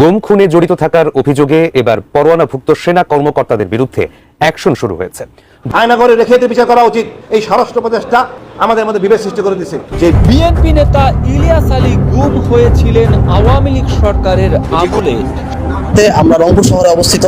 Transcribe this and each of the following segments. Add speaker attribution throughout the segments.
Speaker 1: গুম খুনে জড়িত থাকার অভিযোগে এবার পরোয়ানাভুক্ত সেনা কর্মকর্তাদের বিরুদ্ধে অ্যাকশন শুরু হয়েছে।
Speaker 2: আয়নাগরে রেখে দিতে বিচার করা উচিত। এই স্বরাষ্ট্র উপদেষ্টা আমাদের মধ্যে বিভেদ সৃষ্টি করে দিয়েছে। যে
Speaker 3: বিএনপি নেতা ইলিয়াস আলী গুম হয়েছিলেন আওয়ামী লীগ সরকারের আমলে।
Speaker 4: তে আমরা রংপুর শহরে অবস্থিত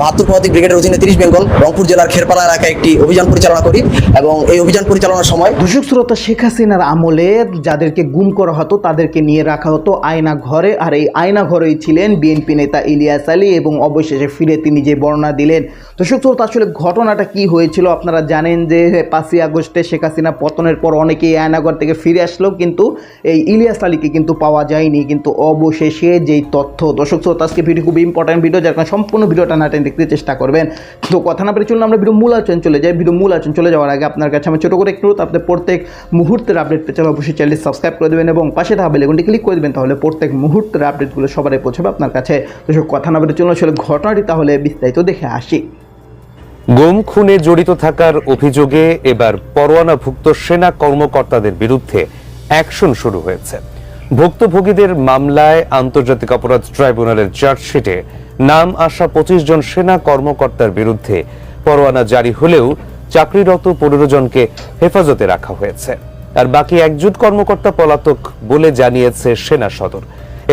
Speaker 4: বাহাত্তর পদাতিক ব্রিগেডের অধীনে তিরিশ বেঙ্গল, রংপুর জেলার খেরপাড়া এলাকায় একটি অভিযান পরিচালনা করি এবং এই অভিযান পরিচালনার সময়
Speaker 5: দর্শক শ্রোতা শেখ হাসিনার আমলে যাদেরকে গুম করা হতো, তাদেরকে নিয়ে রাখা হতো আয়না ঘরে। আর এই আয়না ঘরেই ছিলেন বিএনপি নেতা ইলিয়াস আলী এবং অবশেষে ফিরে তিনি যে বর্ণনা দিলেন। দর্শক শ্রোতা আসলে ঘটনাটা কি হয়েছিল আপনারা জানেন যে পাঁচই আগস্টে শেখ হাসিনা পতনের পর অনেকেই আয়নাঘর থেকে ফিরে আসলো, কিন্তু এই ইলিয়াস আলীকে কিন্তু পাওয়া যায়নি। কিন্তু অবশেষে যেই তথ্য দর্শক শ্রোতা আজকে ভিডিও খুব ইম্পর্টেন্ট ভিডিও যার কারণে সম্পূর্ণ ভিডিওটা না দেখতে চেষ্টা করবেন। তো কথা না বলে চলুন, আমরা ভিডিও মূল আলোচনা চলে যাই। ভিডিও মূল আলোচনা চলে যাওয়ার আগে আপনার কাছে আমি ছোটো করে একটু আপনি প্রত্যেক মুহূর্তের আপডেট পেতে অবশ্যই চ্যানেল সাবস্ক্রাইব করে দেবেন এবং পাশে থাকা বেলেগুনটি ক্লিক করে দেবেন, তাহলে প্রত্যেক মুহূর্তের আপডেটগুলো সবারই পৌঁছাবে আপনার কাছে। তো সব কথা না বলে চলুন, আসলে ঘটনাটি তাহলে বিস্তারিত দেখে আসি।
Speaker 1: গুম, খুনে জড়িত থাকার অভিযোগে এবার পরোয়ানাভুক্ত সেনা কর্মকর্তাদের বিরুদ্ধে অ্যাকশন শুরু হয়েছে। ভুক্তভোগীদের মামলায় আন্তর্জাতিক অপরাধ ট্রাইব্যুনালের চার্জশিটে নাম আসা পঁচিশ জন সেনা কর্মকর্তার বিরুদ্ধে পরোয়ানা জারি হলেও চাকরিরত পনেরো জনকে হেফাজতে রাখা হয়েছে। আর বাকি একজুট কর্মকর্তা পলাতক বলে জানিয়েছে সেনা সদর।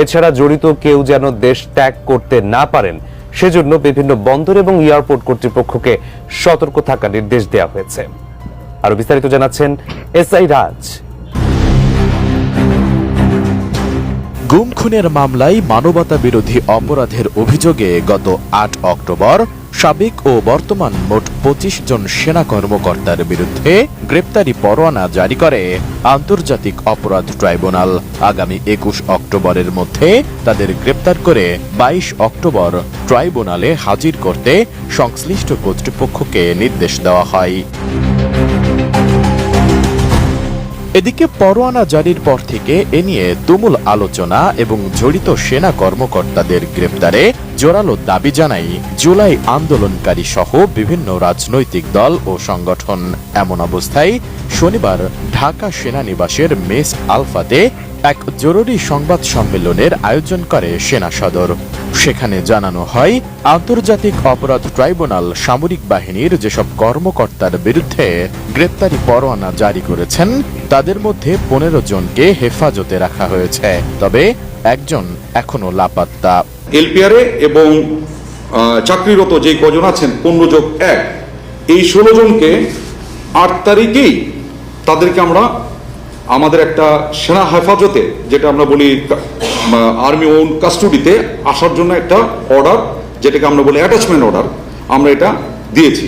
Speaker 1: এছাড়া জড়িত কেউ যেন দেশ ত্যাগ করতে না পারেন, সেজন্য বিভিন্ন বন্দর এবং এয়ারপোর্ট কর্তৃপক্ষকে সতর্ক থাকার নির্দেশ দেওয়া হয়েছে। আরও বিস্তারিত জানাচ্ছেন এস আই রাজ।
Speaker 6: গুম খুনের মামলায় মানবতা বিরোধী অপরাধের অভিযোগে গত আট অক্টোবর সাবেক ও বর্তমান মোট পঁচিশ জন সেনা কর্মকর্তার বিরুদ্ধে গ্রেপ্তারি পরোয়ানা জারি করে আন্তর্জাতিক অপরাধ ট্রাইব্যুনাল। আগামী একুশ অক্টোবরের মধ্যে তাদের গ্রেপ্তার করে বাইশ অক্টোবর ট্রাইব্যুনালে হাজির করতে সংশ্লিষ্ট কর্তৃপক্ষকে নির্দেশ দেওয়া হয়। এদিকে পরোয়ানা জারির পর থেকে এ নিয়ে তুমুল আলোচনা এবং জড়িত সেনা কর্মকর্তাদের গ্রেপ্তারে জোরালো দাবি জানাই জুলাই আন্দোলনকারী সহ বিভিন্ন রাজনৈতিক দল ও সংগঠন। এমন অবস্থায় শনিবার ঢাকা সেনানিবাসের মেস আলফাতে এক জরুরি সংবাদ সম্মেলনের আয়োজন করে সেনা সদর। সেখানে জানানো হয়, আন্তর্জাতিক অপরাধ ট্রাইব্যুনাল সামরিক বাহিনীর যেসব কর্মকর্তার বিরুদ্ধে গ্রেপ্তারি পরোয়ানা জারি করেছেন, তাদের মধ্যে পনেরো জনকে হেফাজতে রাখা হয়েছে। তবে একজন এখনও লাপাত্তা।
Speaker 7: এলপিআরে এবং চাকরিরত যে কজন আছেন, পনেরো যোগ এক, এই ষোলো জনকে আট তারিখেই তাদেরকে আমরা আমাদের একটা সেনা হেফাজতে, যেটা আমরা বলি আর্মি ওন কাস্টডিতে আসার জন্য একটা অর্ডার যেটাকে আমরা বলি অ্যাটাচমেন্ট অর্ডার আমরা এটা দিয়েছি।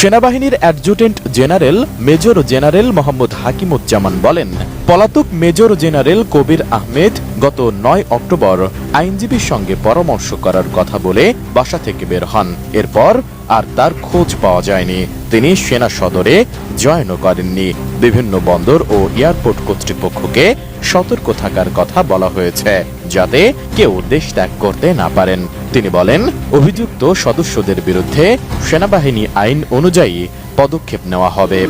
Speaker 6: সেনাবাহিনীর adjutant general major general Mohammad Hakimuzzaman বলেন, পলাতক মেজর জেনারেল কবির আহমেদ গত নয় অক্টোবর আইনজীবীর সঙ্গে পরামর্শ করার কথা বলে বাসা থেকে বের হন। এরপর আর তার খোঁজ পাওয়া যায়নি। তিনি সেনা সদরে জয়েনও করেননি। বিভিন্ন বন্দর ও এয়ারপোর্ট কর্তৃপক্ষকে সতর্ক থাকার কথা বলা হয়েছে যাতে কেউ দেশ ত্যাগ করতে না পারেন। তিনি বলেন অভিযুক্ত সদস্যদের বিরুদ্ধে সেনাবাহিনী আইন অনুযায়ী পদক্ষেপ নেওয়া হবে।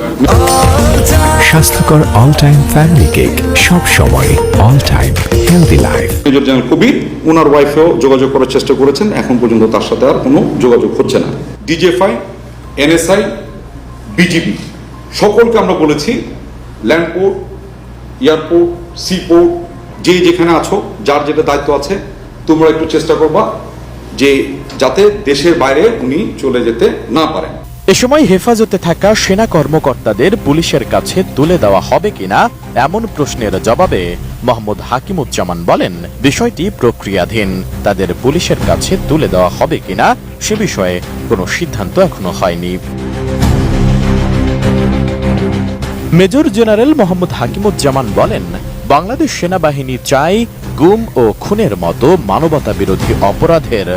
Speaker 8: স্বাস্থ্যকর অল টাইম ফ্যামিলি কেক সব সময় all time healthy life
Speaker 7: major general Kabir ওনার ওয়াইফেও যোগাযোগ করার চেষ্টা করেছেন এখন পর্যন্ত তার সাথে আর কোনো যোগাযোগ হচ্ছে না। ডিজেফআই এনএসআই বিজিবি সকলকে আমরা বলেছি ল্যান্ডপোর্ট এয়ারপোর্ট সিপোর্ট যে যেখানে আছো, যার যেটা দায়িত্ব আছে, তোমরা একটু চেষ্টা করবা যে যাতে দেশের বাইরে উনি চলে যেতে না পারেন।
Speaker 6: এ সময় হেফাজতে থাকা সেনা কর্মকর্তাদের পুলিশের কাছে তুলে দেওয়া হবে কিনা, এমন প্রশ্নের জবাবে মোহাম্মদ হাকিমুজ্জামান বলেন, বিষয়টি প্রক্রিয়াধীন, তাদের পুলিশের কাছে তুলে দেওয়া হবে কিনা সে বিষয়ে কোনো সিদ্ধান্ত এখনও হয়নি। মেজর জেনারেল মোহাম্মদ হাকিমুজ্জামান বলেন, বাংলাদেশ সেনাবাহিনী চাই গুম ও খুনের মতো মানবতা বিরোধী অপরাধের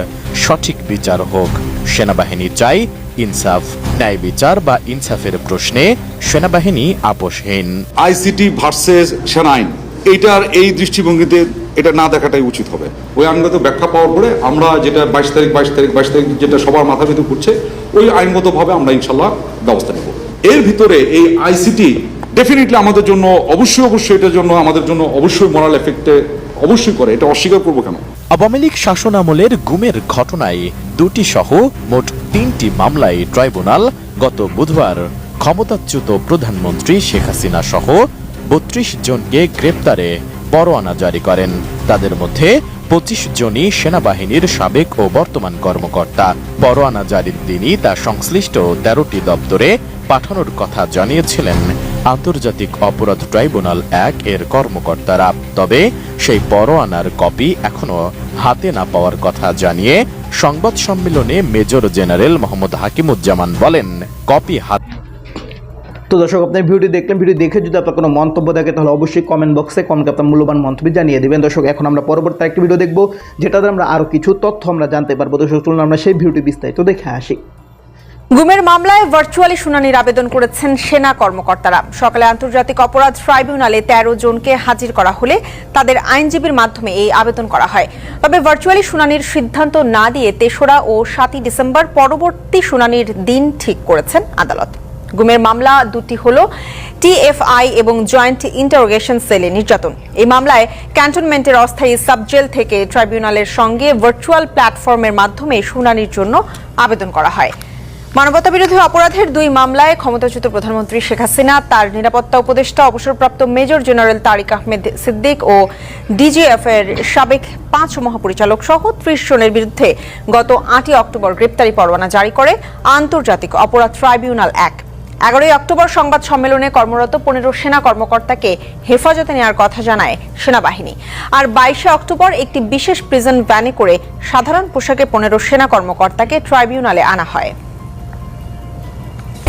Speaker 6: সঠিক বিচার হোক। সেনাবাহিনী চাই ইনসাফ, ন্যায় বিচার বা ইনসাফের প্রশ্নে সেনাবাহিনী আপোষহীন।
Speaker 7: আইসিটি ভার্সেস সেনা আইন এইটার এই দৃষ্টিভঙ্গিতে এটা না দেখাটাই উচিত হবে। ওই আইনগত ব্যাখ্যা পাওয়ার পরে আমরা যেটা বাইশ তারিখ বাইশ তারিখ বাইশ তারিখ যেটা সবার মাথা ভিতরে ঘুরছে, ওই আইনগতভাবে আমরা ইনশাল্লাহ ব্যবস্থা নেব। এর ভিতরে এই আইসিটি ডেফিনেটলি আমাদের জন্য, অবশ্যই অবশ্যই এটার জন্য, আমাদের জন্য অবশ্যই মোরাল এফেক্টে অবশ্যই করে। এটা অস্বীকার করব কেন?
Speaker 6: আওয়ামী লীগ শাসনামলের গুমের ঘটনায় দুটি সহ মোট তিনটি মামলায় ট্রাইব্যুনাল গত বুধবার ক্ষমতাচ্যুত প্রধানমন্ত্রী শেখ হাসিনা সহ বত্রিশ জনকে গ্রেপ্তারে পরোয়ানা জারি করেন। তাদের মধ্যে পঁচিশ জনই সেনাবাহিনীর সাবেক ও বর্তমান কর্মকর্তা। পরোয়ানা জারির দিনই তা সংশ্লিষ্ট তেরোটি দপ্তরে পাঠানোর কথা জানিয়েছিলেন আন্তর্জাতিক অপরাধ ট্রাইব্যুনাল এক এর কর্মকর্তারা। তবে সেই পরোয়ানার কপি এখনও হাতে না পাওয়ার কথা জানিয়ে সংবাদ সম্মেলনে মেজর জেনারেল মোহাম্মদ হাকিমুজ্জামান বলেন, কপি হাত
Speaker 5: তো দর্শক, আপনার ভিডিও দেখলেন, ভিডিও দেখে যদি আপনার কোনো মন্তব্য থাকে, তাহলে অবশ্যই কমেন্ট বক্সে কমেন্ট আপনার মূল্যবান মন্তব্য জানিয়ে দেবেন। দর্শক, এখন আমরা পরবর্তী একটি ভিডিও দেখব, যেটাতে আমরা আরও কিছু তথ্য আমরা জানতে পারব। দর্শক, চলুন আমরা সেই ভিডিওটি বিস্তারিত দেখে আসি।
Speaker 9: গুমের মামলায় ভার্চুয়ালি শুনানির আবেদন করেছেন সেনা কর্মকর্তারা। সকালে আন্তর্জাতিক অপরাধ ট্রাইব্যুনালে তেরো জনকে হাজির করা হলে তাদের আইনজীবীর মাধ্যমে এই আবেদন করা হয়। তবে ভার্চুয়ালি শুনানির সিদ্ধান্ত না দিয়ে তেসরা ও সাতই ডিসেম্বর পরবর্তী শুনানির দিন ঠিক করেছেন আদালত। গুমের মামলা দুটি হল টিএফআই এবং জয়েন্ট ইন্টারোগেশন সেলে নির্যাতন। এই মামলায় ক্যান্টনমেন্টের অস্থায়ী সাবজেল থেকে ট্রাইব্যুনালের সঙ্গে ভার্চুয়াল প্ল্যাটফর্মের মাধ্যমে শুনানির জন্য আবেদন করা হয়। মানবতা বিরোধী অপরাধের দুই মামলায় ক্ষমতাচ্যুত প্রধানমন্ত্রী শেখ হাসিনা, তার নিরাপত্তা উপদেষ্টা, অবসরপ্রাপ্ত মেজর জেনারেল তারিক আহমেদ সিদ্দিক ও ডিজিএফ এর সাবেক পাঁচ মহাপরিচালক সহ ত্রিশ জনের বিরুদ্ধে গত আটই অক্টোবর গ্রেপ্তারি পরোয়ানা জারি করে আন্তর্জাতিক অপরাধ ট্রাইব্যুনাল এক। এগারোই অক্টোবর সংবাদ সম্মেলনে কর্মরত পনেরো সেনা কর্মকর্তাকে হেফাজতে নেওয়ার কথা জানায় সেনাবাহিনী। আর বাইশে অক্টোবর একটি বিশেষ প্রিজন ভ্যানে করে সাধারণ পোশাকে পনেরো সেনা কর্মকর্তাকে ট্রাইব্যুনালে আনা হয়।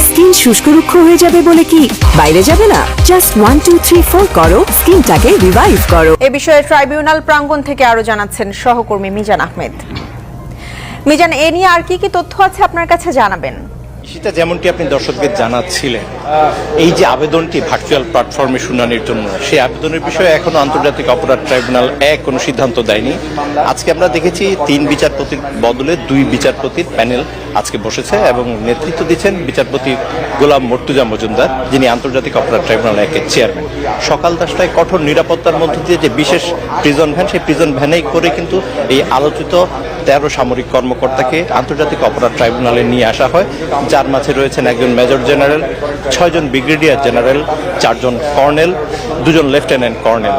Speaker 10: স্কিন শুষ্ক রুক্ষ হয়ে যাবে বলে কি? বাইরে যাবে না? Just one two three four করো। স্কিনটাকে রিভাইভ করো।
Speaker 9: এ বিষয়ে ট্রাইব্যুনাল প্রাঙ্গণ থেকে আরও জানাচ্ছেন সহকর্মী মিজান আহমেদ। মিজান এ নিয়ে আর কি কি তথ্য আছে আপনার কাছে জানাবেন?
Speaker 11: সেটা যেমনটি আপনি দর্শকদের জানাচ্ছিলেন, এই যে আবেদনটি ভার্চুয়াল প্ল্যাটফর্মে শুনানির জন্য, সেই আবেদনের বিষয়ে এখনও আন্তর্জাতিক অপরাধ ট্রাইব্যুনাল এক কোনো সিদ্ধান্ত দেয়নি। আজকে আমরা দেখেছি তিন বিচারপতির বদলে দুই বিচারপতির প্যানেল আজকে বসেছে এবং নেতৃত্ব দিচ্ছেন বিচারপতি গোলাম মর্তুজা মজুমদার, যিনি আন্তর্জাতিক অপরাধ ট্রাইব্যুনাল একের চেয়ারম্যান সকাল দশটায় কঠোর নিরাপত্তার মধ্য দিয়ে যে বিশেষ প্রিজন ভ্যান সেই প্রিজন ভ্যানেই করে কিন্তু এই আলোচিত তেরো সামরিক কর্মকর্তাকে আন্তর্জাতিক অপরাধ ট্রাইব্যুনালে নিয়ে আসা হয় যার মাঝে রয়েছেন একজন মেজর জেনারেল, ছয়জন ব্রিগেডিয়ার জেনারেল, চারজন কর্নেল, দুজন লেফটেন্যান্ট কর্নেল।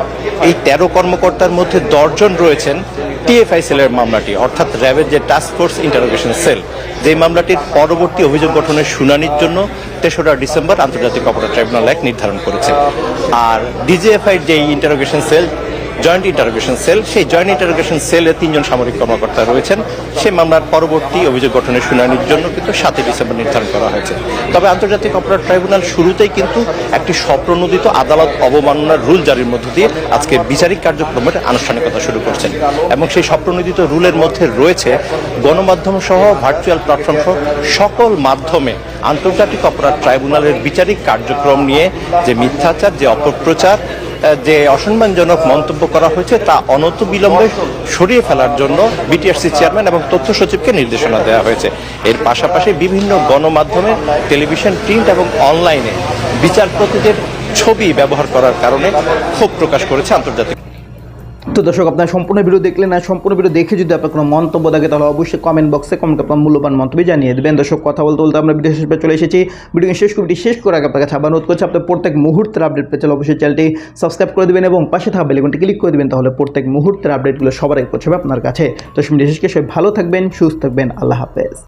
Speaker 11: এই তেরো কর্মকর্তার মধ্যে দশজন রয়েছেন টিএফআই সেলের মামলাটি, অর্থাৎ র্যাবের যে টাস্ক ফোর্স ইন্টারোগেশন সেল যে মামলাটির পরবর্তী অভিযোগ গঠনের শুনানির জন্য তেসরা ডিসেম্বর আন্তর্জাতিক অপরাধ ট্রাইব্যুনাল এক নির্ধারণ করেছে। আর ডিজিএফআই যে interrogation cell joint interrogation cell সেই জয়েন্ট ইন্টারোগেশন সেলে তিনজন সামরিক কর্মকর্তা রয়েছেন। সেই মামলার পরবর্তী অভিযোগ গঠনের শুনানির জন্য কিন্তু সাতই ডিসেম্বর নির্ধারণ করা হয়েছে। তবে আন্তর্জাতিক অপরাধ ট্রাইব্যুনাল শুরুতেই কিন্তু একটি স্বপ্রণোদিত আদালত অবমাননার রুল জারির মধ্য দিয়ে আজকে বিচারিক কার্যক্রমের আনুষ্ঠানিকতা শুরু করছেন। এবং সেই স্বপ্রণোদিত রুলের মধ্যে রয়েছে গণমাধ্যম সহ ভার্চুয়াল প্ল্যাটফর্ম সহ সকল মাধ্যমে আন্তর্জাতিক অপরাধ ট্রাইব্যুনালের বিচারিক কার্যক্রম নিয়ে যে মিথ্যাচার, যে অপপ্রচার যে অসম্মানজনক মন্তব্য করা হয়েছে তা অনত বিলম্বে সরিয়ে ফেলার জন্য বিটিআরসি চেয়ারম্যান এবং তথ্য সচিবকে নির্দেশনা দেওয়া হয়েছে। এর পাশাপাশি বিভিন্ন গণমাধ্যমে টেলিভিশন, প্রিন্ট এবং অনলাইনে বিচারপতিদের ছবি ব্যবহার করার কারণে ক্ষোভ প্রকাশ করেছে আন্তর্জাতিক
Speaker 5: তো দর্শক, আপনার সম্পূর্ণ ভিডিও দেখলেন আর সম্পূর্ণ ভিডিও দেখে যদি আপনার কোনো মন্তব্য থাকে, তাহলে অবশ্যই কমেন্ট বক্সে কমেন্ট আপনার মূল্যবান মন্তব্য জানিয়ে দেবেন। দর্শক, কথা বলতে বলতে আমরা ভিডিও শেষ চলে এসেছি। ভিডিও শেষ কমিটি শেষ করে আগে আপনার কাছে আবার অনুরোধ করছি, আপনার প্রত্যেক মুহূর্তের আপডেট পেতে অবশ্যই চ্যানেলটি সাবস্ক্রাইব করে দেবেন এবং পাশে থাকা বেলেকনটি ক্লিক করে দেবেন, তাহলে প্রত্যেক মুহূর্তের আপডেটগুলো সবার আগে পৌঁছাবে আপনার কাছে। তো ভিডিও শেষকে সবাই ভালো থাকবেন, সুস্থ থাকবেন, আল্লাহ হাফেজ।